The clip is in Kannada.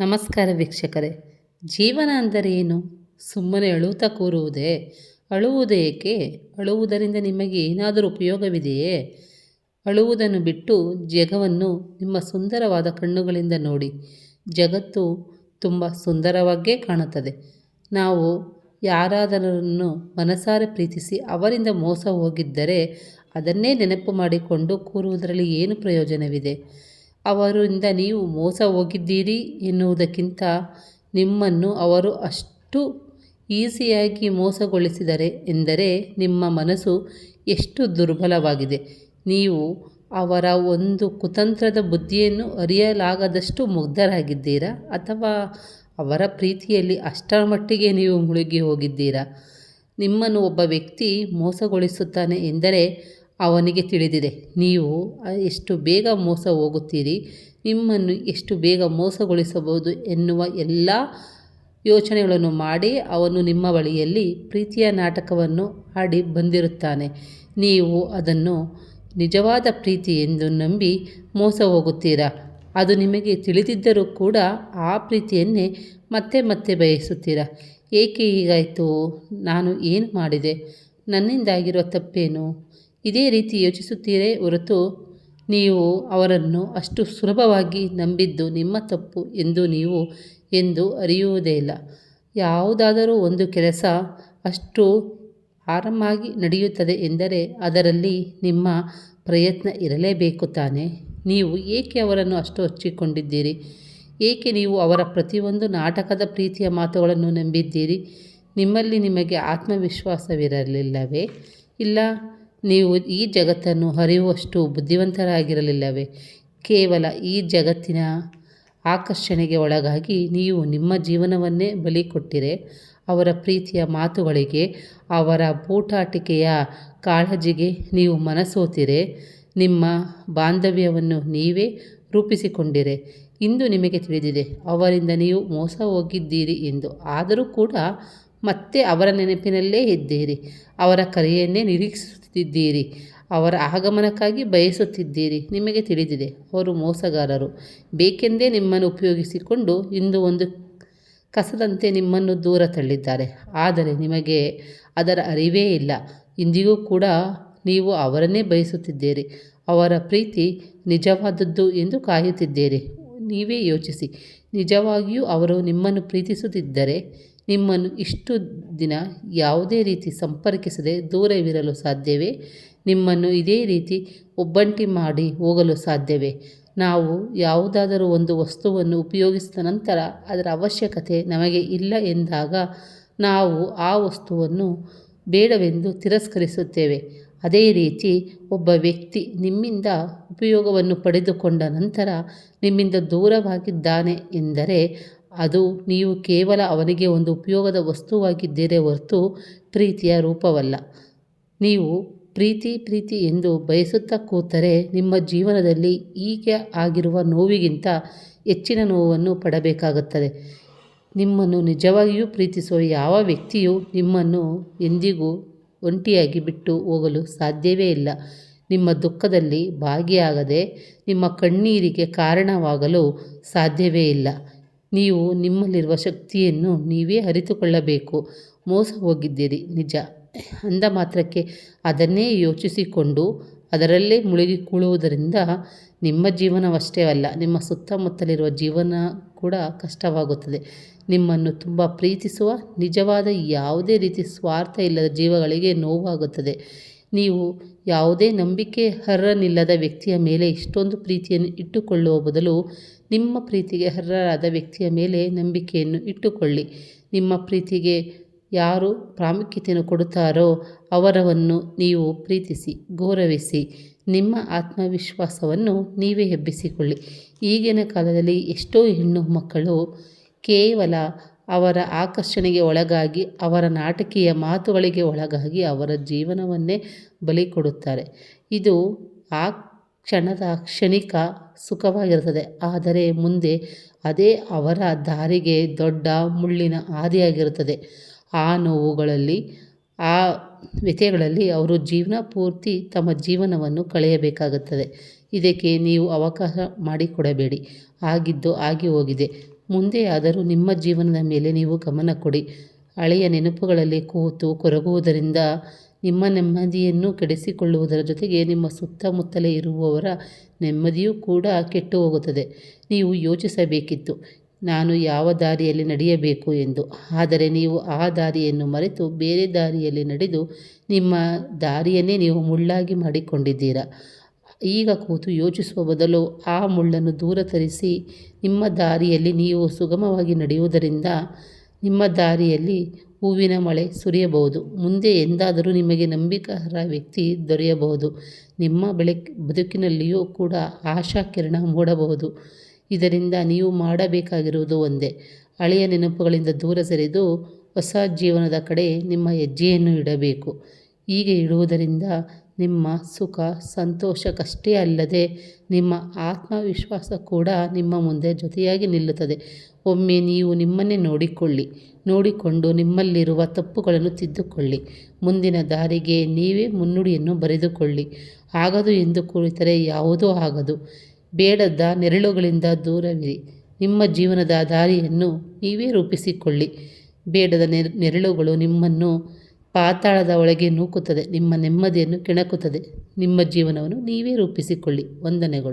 ನಮಸ್ಕಾರ ವೀಕ್ಷಕರೇ. ಜೀವನ ಅಂದರೆ ಏನು? ಸುಮ್ಮನೆ ಅಳುತ್ತಾ ಕೂರುವುದೇ? ಅಳುವುದೇಕೆ ಅಳುವುದರಿಂದ ನಿಮಗೆ ಏನಾದರೂ ಉಪಯೋಗವಿದೆಯೇ? ಅಳುವುದನ್ನು ಬಿಟ್ಟು ಜಗವನ್ನು ನಿಮ್ಮ ಸುಂದರವಾದ ಕಣ್ಣುಗಳಿಂದ ನೋಡಿ. ಜಗತ್ತು ತುಂಬ ಸುಂದರವಾಗೇ ಕಾಣುತ್ತದೆ. ನಾವು ಯಾರಾದರನ್ನು ಮನಸಾರೆ ಪ್ರೀತಿಸಿ ಅವರಿಂದ ಮೋಸ ಹೋಗಿದ್ದರೆ ಅದನ್ನೇ ನೆನಪು ಮಾಡಿಕೊಂಡು ಕೂರುವುದರಲ್ಲಿ ಏನು ಪ್ರಯೋಜನವಿದೆ? ಅವರಿಂದ ನೀವು ಮೋಸ ಹೋಗಿದ್ದೀರಿ ಎನ್ನುವುದಕ್ಕಿಂತ ನಿಮ್ಮನ್ನು ಅವರು ಅಷ್ಟು ಈಸಿಯಾಗಿ ಮೋಸಗೊಳಿಸಿದರೆ ಎಂದರೆ ನಿಮ್ಮ ಮನಸ್ಸು ಎಷ್ಟು ದುರ್ಬಲವಾಗಿದೆ. ನೀವು ಅವರ ಒಂದು ಕುತಂತ್ರದ ಬುದ್ಧಿಯನ್ನು ಅರಿಯಲಾಗದಷ್ಟು ಮುಗ್ಧರಾಗಿದ್ದೀರಾ ಅಥವಾ ಅವರ ಪ್ರೀತಿಯಲ್ಲಿ ಅಷ್ಟರ ಮಟ್ಟಿಗೆ ನೀವು ಮುಳುಗಿ ಹೋಗಿದ್ದೀರಾ? ನಿಮ್ಮನ್ನು ಒಬ್ಬ ವ್ಯಕ್ತಿ ಮೋಸಗೊಳಿಸುತ್ತಾನೆ ಎಂದರೆ ಅವನಿಗೆ ತಿಳಿದಿದೆ, ನೀವು ಎಷ್ಟು ಬೇಗ ಮೋಸ ಹೋಗುತ್ತೀರಿ, ನಿಮ್ಮನ್ನು ಎಷ್ಟು ಬೇಗ ಮೋಸಗೊಳಿಸಬಹುದು ಎನ್ನುವ ಎಲ್ಲ ಯೋಚನೆಗಳನ್ನು ಮಾಡಿ ಅವನು ನಿಮ್ಮ ಬಳಿಯಲ್ಲಿ ಪ್ರೀತಿಯ ನಾಟಕವನ್ನು ಆಡಿ ಬಂದಿರುತ್ತಾನೆ. ನೀವು ಅದನ್ನು ನಿಜವಾದ ಪ್ರೀತಿ ಎಂದು ನಂಬಿ ಮೋಸ ಹೋಗುತ್ತೀರಾ? ಅದು ನಿಮಗೆ ತಿಳಿದಿದ್ದರೂ ಕೂಡ ಆ ಪ್ರೀತಿಯನ್ನೇ ಮತ್ತೆ ಮತ್ತೆ ಬಯಸುತ್ತೀರಾ? ಏಕೆ ಹೀಗಾಯಿತು? ನಾನು ಏನು ಮಾಡಿದೆ? ನನ್ನಿಂದಾಗಿರುವ ತಪ್ಪೇನು? ಇದೇ ರೀತಿ ಯೋಚಿಸುತ್ತೀರೇ ಹೊರತು ನೀವು ಅವರನ್ನು ಅಷ್ಟು ಸುಲಭವಾಗಿ ನಂಬಿದ್ದು ನಿಮ್ಮ ತಪ್ಪು ಎಂದು ನೀವು ಎಂದು ಅರಿಯುವುದೇ ಇಲ್ಲ. ಯಾವುದಾದರೂ ಒಂದು ಕೆಲಸ ಅಷ್ಟು ಆರಾಮಾಗಿ ನಡೆಯುತ್ತದೆ ಎಂದರೆ ಅದರಲ್ಲಿ ನಿಮ್ಮ ಪ್ರಯತ್ನ ಇರಲೇಬೇಕು ತಾನೆ. ನೀವು ಏಕೆ ಅವರನ್ನು ಅಷ್ಟು ಹಚ್ಚಿಕೊಂಡಿದ್ದೀರಿ? ಏಕೆ ನೀವು ಅವರ ಪ್ರತಿಯೊಂದು ನಾಟಕದ ಪ್ರೀತಿಯ ಮಾತುಗಳನ್ನು ನಂಬಿದ್ದೀರಿ? ನಿಮ್ಮಲ್ಲಿ ನಿಮಗೆ ಆತ್ಮವಿಶ್ವಾಸವಿರಲಿಲ್ಲವೇ? ಇಲ್ಲ. ನೀವು ಈ ಜಗತ್ತನ್ನು ಹರಿಯುವಷ್ಟು ಬುದ್ಧಿವಂತರಾಗಿರಲಿಲ್ಲವೇ? ಕೇವಲ ಈ ಜಗತ್ತಿನ ಆಕರ್ಷಣೆಗೆ ಒಳಗಾಗಿ ನೀವು ನಿಮ್ಮ ಜೀವನವನ್ನೇ ಬಲಿ ಕೊಟ್ಟಿರೆ ಅವರ ಪ್ರೀತಿಯ ಮಾತುಗಳಿಗೆ, ಅವರ ಬೂಟಾಟಿಕೆಯ ಕಾಳಜಿಗೆ ನೀವು ಮನಸೋತಿರೆ, ನಿಮ್ಮ ಬಾಂಧವ್ಯವನ್ನು ನೀವೇ ರೂಪಿಸಿಕೊಂಡಿರೆ. ಇಂದು ನಿಮಗೆ ತಿಳಿದಿದೆ, ಅವರಿಂದ ನೀವು ಮೋಸ ಹೋಗಿದ್ದೀರಿ ಎಂದು. ಆದರೂ ಕೂಡ ಮತ್ತೆ ಅವರ ನೆನಪಿನಲ್ಲೇ ಇದ್ದೀರಿ. ಅವರ ಕರೆಯನ್ನೇ ನಿರೀಕ್ಷಿಸುತ್ತಿದ್ದೀರಿ ಅವರ ಆಗಮನಕ್ಕಾಗಿ ಬಯಸುತ್ತಿದ್ದೀರಿ. ನಿಮಗೆ ತಿಳಿದಿದೆ, ಅವರು ಮೋಸಗಾರರು. ಬೇಕೆಂದೇ ನಿಮ್ಮನ್ನು ಉಪಯೋಗಿಸಿಕೊಂಡು ಇಂದು ಒಂದು ಕಸದಂತೆ ನಿಮ್ಮನ್ನು ದೂರ ತಳ್ಳಿದ್ದಾರೆ. ಆದರೆ ನಿಮಗೆ ಅದರ ಅರಿವೇ ಇಲ್ಲ. ಇಂದಿಗೂ ಕೂಡ ನೀವು ಅವರನ್ನೇ ಬಯಸುತ್ತಿದ್ದೀರಿ. ಅವರ ಪ್ರೀತಿ ನಿಜವಾದದ್ದು ಎಂದು ಕಾಯುತ್ತಿದ್ದೀರಿ. ನೀವೇ ಯೋಚಿಸಿ, ನಿಜವಾಗಿಯೂ ಅವರು ನಿಮ್ಮನ್ನು ಪ್ರೀತಿಸುತ್ತಿದ್ದರೆ ನಿಮ್ಮನ್ನು ಇಷ್ಟು ದಿನ ಯಾವುದೇ ರೀತಿ ಸಂಪರ್ಕಿಸದೆ ದೂರವಿರಲು ಸಾಧ್ಯವೇ? ನಿಮ್ಮನ್ನು ಇದೇ ರೀತಿ ಒಬ್ಬಂಟಿ ಮಾಡಿ ಹೋಗಲು ಸಾಧ್ಯವೇ? ನಾವು ಯಾವುದಾದರೂ ಒಂದು ವಸ್ತುವನ್ನು ಉಪಯೋಗಿಸಿದ ನಂತರ ಅದರ ಅವಶ್ಯಕತೆ ನಮಗೆ ಇಲ್ಲ ಎಂದಾಗ ನಾವು ಆ ವಸ್ತುವನ್ನು ಬೇಡವೆಂದು ತಿರಸ್ಕರಿಸುತ್ತೇವೆ. ಅದೇ ರೀತಿ ಒಬ್ಬ ವ್ಯಕ್ತಿ ನಿಮ್ಮಿಂದ ಉಪಯೋಗವನ್ನು ಪಡೆದುಕೊಂಡ ನಂತರ ನಿಮ್ಮಿಂದ ದೂರವಾಗಿದ್ದಾನೆ ಎಂದರೆ ಅದು ನೀವು ಕೇವಲ ಅವನಿಗೆ ಒಂದು ಉಪಯೋಗದ ವಸ್ತುವಾಗಿದ್ದೀರೇ ಹೊರತು ಪ್ರೀತಿಯ ರೂಪವಲ್ಲ. ನೀವು ಪ್ರೀತಿ ಪ್ರೀತಿ ಎಂದು ಬಯಸುತ್ತಾ ಕೂತರೆ ನಿಮ್ಮ ಜೀವನದಲ್ಲಿ ಈಗ ಆಗಿರುವ ನೋವಿಗಿಂತ ಹೆಚ್ಚಿನ ನೋವನ್ನು ಪಡಬೇಕಾಗುತ್ತದೆ. ನಿಮ್ಮನ್ನು ನಿಜವಾಗಿಯೂ ಪ್ರೀತಿಸುವ ಯಾವ ವ್ಯಕ್ತಿಯೂ ನಿಮ್ಮನ್ನು ಎಂದಿಗೂ ಒಂಟಿಯಾಗಿ ಬಿಟ್ಟು ಹೋಗಲು ಸಾಧ್ಯವೇ ಇಲ್ಲ. ನಿಮ್ಮ ದುಃಖದಲ್ಲಿ ಭಾಗಿಯಾಗದೆ ನಿಮ್ಮ ಕಣ್ಣೀರಿಗೆ ಕಾರಣವಾಗಲು ಸಾಧ್ಯವೇ ಇಲ್ಲ. ನೀವು ನಿಮ್ಮಲ್ಲಿರುವ ಶಕ್ತಿಯನ್ನು ನೀವೇ ಅರಿತುಕೊಳ್ಳಬೇಕು. ಮೋಸ ಹೋಗಿದ್ದೀರಿ, ನಿಜ. ಅಂದ ಮಾತ್ರಕ್ಕೆ ಅದನ್ನೇ ಯೋಚಿಸಿಕೊಂಡು ಅದರಲ್ಲೇ ಮುಳುಗಿ ಕೂಳುವುದರಿಂದ ನಿಮ್ಮ ಜೀವನವಷ್ಟೇ ಅಲ್ಲ, ನಿಮ್ಮ ಸುತ್ತಮುತ್ತಲಿರುವ ಜೀವನ ಕೂಡ ಕಷ್ಟವಾಗುತ್ತದೆ. ನಿಮ್ಮನ್ನು ತುಂಬ ಪ್ರೀತಿಸುವ ನಿಜವಾದ ಯಾವುದೇ ರೀತಿ ಸ್ವಾರ್ಥ ಇಲ್ಲದ ಜೀವಗಳಿಗೆ ನೋವಾಗುತ್ತದೆ. ನೀವು ಯಾವುದೇ ನಂಬಿಕೆ ಅರ್ಹನಿಲ್ಲದ ವ್ಯಕ್ತಿಯ ಮೇಲೆ ಇಷ್ಟೊಂದು ಪ್ರೀತಿಯನ್ನು ಇಟ್ಟುಕೊಳ್ಳುವ ಬದಲು ನಿಮ್ಮ ಪ್ರೀತಿಗೆ ಅರ್ಹರಾದ ವ್ಯಕ್ತಿಯ ಮೇಲೆ ನಂಬಿಕೆಯನ್ನು ಇಟ್ಟುಕೊಳ್ಳಿ. ನಿಮ್ಮ ಪ್ರೀತಿಗೆ ಯಾರು ಪ್ರಾಮುಖ್ಯತೆಯನ್ನು ಕೊಡುತ್ತಾರೋ ಅವರವನ್ನು ನೀವು ಪ್ರೀತಿಸಿ, ಗೌರವಿಸಿ. ನಿಮ್ಮ ಆತ್ಮವಿಶ್ವಾಸವನ್ನು ನೀವೇ ಎಬ್ಬಿಸಿಕೊಳ್ಳಿ. ಈಗಿನ ಕಾಲದಲ್ಲಿ ಎಷ್ಟೋ ಹೆಣ್ಣು ಮಕ್ಕಳು ಕೇವಲ ಅವರ ಆಕರ್ಷಣೆಗೆ ಒಳಗಾಗಿ, ಅವರ ನಾಟಕೀಯ ಮಾತುಗಳಿಗೆ ಒಳಗಾಗಿ ಅವರ ಜೀವನವನ್ನೇ ಬಲಿ ಕೊಡುತ್ತಾರೆ. ಇದು ಆ ಕ್ಷಣದ ಕ್ಷಣಿಕ ಸುಖವಾಗಿರುತ್ತದೆ. ಆದರೆ ಮುಂದೆ ಅದೇ ಅವರ ದಾರಿಗೆ ದೊಡ್ಡ ಮುಳ್ಳಿನ ಹಾದಿಯಾಗಿರುತ್ತದೆ. ಆ ನೋವುಗಳಲ್ಲಿ, ಆ ವ್ಯಥೆಗಳಲ್ಲಿ ಅವರು ಜೀವನ ಪೂರ್ತಿ ತಮ್ಮ ಜೀವನವನ್ನು ಕಳೆಯಬೇಕಾಗುತ್ತದೆ. ಇದಕ್ಕೆ ನೀವು ಅವಕಾಶ ಮಾಡಿಕೊಡಬೇಡಿ. ಆಗಿದ್ದು ಆಗಿ ಹೋಗಿದೆ. ಮುಂದೆಯಾದರೂ ನಿಮ್ಮ ಜೀವನದ ಮೇಲೆ ನೀವು ಗಮನ ಕೊಡಿ. ಹಳೆಯ ನೆನಪುಗಳಲ್ಲಿ ಕೂತು ಕೊರಗುವುದರಿಂದ ನಿಮ್ಮ ನೆಮ್ಮದಿಯನ್ನು ಕೆಡಿಸಿಕೊಳ್ಳುವುದರ ಜೊತೆಗೆ ನಿಮ್ಮ ಸುತ್ತಮುತ್ತಲೇ ಇರುವವರ ನೆಮ್ಮದಿಯೂ ಕೂಡ ಕೆಟ್ಟು ಹೋಗುತ್ತದೆ ನೀವು ಯೋಚಿಸಬೇಕಿತ್ತು, ನಾನು ಯಾವ ದಾರಿಯಲ್ಲಿ ನಡೆಯಬೇಕು ಎಂದು. ಆದರೆ ನೀವು ಆ ದಾರಿಯನ್ನು ಮರೆತು ಬೇರೆ ದಾರಿಯಲ್ಲಿ ನಡೆದು ನಿಮ್ಮ ದಾರಿಯನ್ನೇ ನೀವು ಮುಳ್ಳಾಗಿ ಮಾಡಿಕೊಂಡಿದ್ದೀರಾ? ಈಗ ಕೂತು ಯೋಚಿಸುವ ಬದಲು ಆ ಮುಳ್ಳನ್ನು ದೂರ ತರಿಸಿ ನಿಮ್ಮ ದಾರಿಯಲ್ಲಿ ನೀವು ಸುಗಮವಾಗಿ ನಡೆಯುವುದರಿಂದ ನಿಮ್ಮ ದಾರಿಯಲ್ಲಿ ಹೂವಿನ ಮಳೆ ಸುರಿಯಬಹುದು. ಮುಂದೆ ಎಂದಾದರೂ ನಿಮಗೆ ನಂಬಿಕರ ವ್ಯಕ್ತಿ ದೊರೆಯಬಹುದು. ನಿಮ್ಮ ಬೆಳಕ್ ಬದುಕಿನಲ್ಲಿಯೂ ಕೂಡ ಆಶಾ ಕಿರಣ ಮೂಡಬಹುದು. ಇದರಿಂದ ನೀವು ಮಾಡಬೇಕಾಗಿರುವುದು ಒಂದೇ. ಹಳೆಯ ನೆನಪುಗಳಿಂದ ದೂರ ಸರಿದು ಹೊಸ ಜೀವನದ ಕಡೆ ನಿಮ್ಮ ಹೆಜ್ಜೆಯನ್ನು ಇಡಬೇಕು. ಹೀಗೆ ಇಡುವುದರಿಂದ ನಿಮ್ಮ ಸುಖ ಸಂತೋಷಕ್ಕಷ್ಟೇ ಅಲ್ಲದೆ ನಿಮ್ಮ ಆತ್ಮವಿಶ್ವಾಸ ಕೂಡ ನಿಮ್ಮ ಮುಂದೆ ಜೊತೆಯಾಗಿ ನಿಲ್ಲುತ್ತದೆ. ಒಮ್ಮೆ ನೀವು ನಿಮ್ಮನ್ನೇ ನೋಡಿಕೊಳ್ಳಿ. ನೋಡಿಕೊಂಡು ನಿಮ್ಮಲ್ಲಿರುವ ತಪ್ಪುಗಳನ್ನು ತಿದ್ದುಕೊಳ್ಳಿ. ಮುಂದಿನ ದಾರಿಗೆ ನೀವೇ ಮುನ್ನುಡಿಯನ್ನು ಬರೆದುಕೊಳ್ಳಿ. ಆಗದು ಎಂದು ಕುಳಿತರೆ ಯಾವುದೂ ಆಗದು. ಬೇಡದ ನೆರಳುಗಳಿಂದ ದೂರವಿರಿ. ನಿಮ್ಮ ಜೀವನದ ದಾರಿಯನ್ನು ನೀವೇ ರೂಪಿಸಿಕೊಳ್ಳಿ. ಬೇಡದ ನೆರಳುಗಳು ನಿಮ್ಮನ್ನು ಪಾತಾಳದ ಒಳಗೆ ನೂಕುತ್ತದೆ. ನಿಮ್ಮ ನೆಮ್ಮದಿಯನ್ನು ಕೆಣಕುತ್ತದೆ. ನಿಮ್ಮ ಜೀವನವನ್ನು ನೀವೇ ರೂಪಿಸಿಕೊಳ್ಳಿ. ವಂದನೆಗಳು.